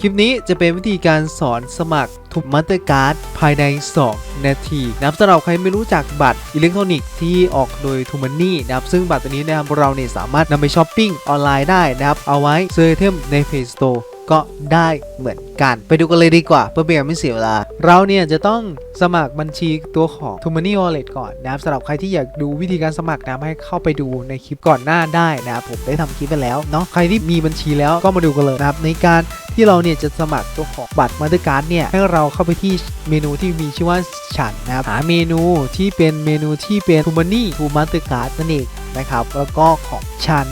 คลิปนี้จะเป็นวิธีการสอนสมัครทุกมัตเตอร์การ์ดภายใน 2 นาทีนะครับสำหรับใครไม่รู้จักบัตรอิเล็กทรอนิกส์ที่ออกโดยทูมันนี่นะครับซึ่งบัตรตัวนี้นะครับเราเนี่ยสามารถนำไปช้อปปิ้งออนไลน์ได้นะครับเอาไว้ซื้อไอเทมใน Play Store ก็ได้เหมือนกัน ไปดูกันเลยดีกว่า เพื่อเป็นการไม่เสียเวลา เราเนี่ยจะต้องสมัครบัญชีตัวของ t o m o n y Wallet ก่อนนะครับสำหรับใครที่อยากดูวิธีการสมัครนะครับให้เข้าไปดูในคลิปก่อนหน้าได้นะครับผมได้ทำคลิปไปแล้วเนาะใครที่มีบัญชีแล้วก็มาดูกันเลยนะครับในการ ที่เราเนี่ยจะสมัครตัวของบัตรมาตรการ์ดเนี่ยให้เราเข้าไปที่เมนูที่มีชื่อว่าฉันนะครับหาเมนูที่เป็นเมนูที่เป็น t o m o n y to Mastercard นั่นเองนะครับแล้วก็ของฉัน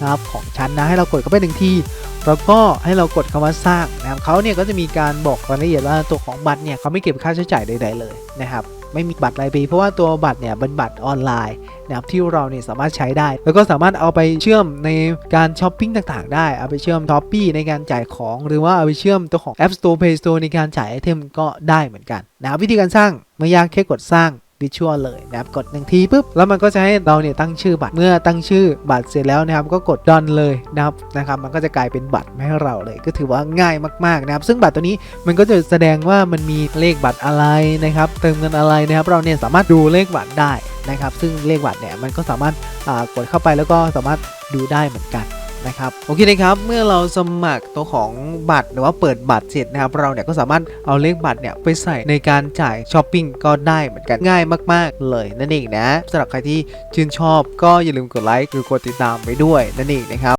นะครับของฉันนะให้เรากดเข้าไปหนึ่งทีแล้วก็ให้เรากดคำว่าสร้างนะครับเขาเนี่ยก็จะมีการบอกรายละเอียดว่าตัวของบัตรเนี่ยเขาไม่เก็บค่าใช้จ่ายใด ๆ เลยนะครับไม่มีบัตรรายปี เพราะว่าตัวบัตรเนี่ยเป็นบัตรออนไลน์นะครับที่เราเนี่ยสามารถใช้ได้ แล้วก็สามารถเอาไปเชื่อมในการช้อปปิ้งต่างๆ ได้ เอาไปเชื่อมช้อปปี้ในการจ่ายของ หรือว่าเอาไปเชื่อมตัวของ App Store Play Store ในการจ่ายไอเทมก็ได้เหมือนกันนะวิธีการสร้างไม่ยากแค่กดสร้าง วิชวลเลยนะครับกดหนึ่งทีปุ๊บแล้วมันก็จะให้เราเนี่ยตั้งชื่อบัตรเมื่อตั้งชื่อบัตรเสร็จแล้วนะครับก็กดดอนเลยนะครับนะครับมันก็จะกลายเป็นบัตรให้เราเลย ก็ถือว่าง่ายมากๆนะครับซึ่งบัตรตัวนี้มันก็จะแสดงว่ามันมีเลขบัตรอะไรนะครับเติมเงินอะไรนะครับเราเนี่ยสามารถดูเลขบัตรได้นะครับซึ่งเลขบัตรเนี่ยมันก็สามารถอ่ากดเข้าไปแล้วก็สามารถดูได้เหมือนกัน นะครับโอเคนะครับเมื่อเราสมัครตัวของบัตรหรือว่าเปิดบัตรเสร็จนะครับเราเนี่ยก็สามารถเอาเลขบัตรเนี่ยไปใส่ในการจ่ายช้อปปิ้งก็ได้เหมือนกันง่ายมาก ๆ เลยนั่นเองนะสำหรับใครที่ชื่นชอบก็อย่าลืมกดไลค์หรือกดติดตามไปด้วยนั่นเองนะครับ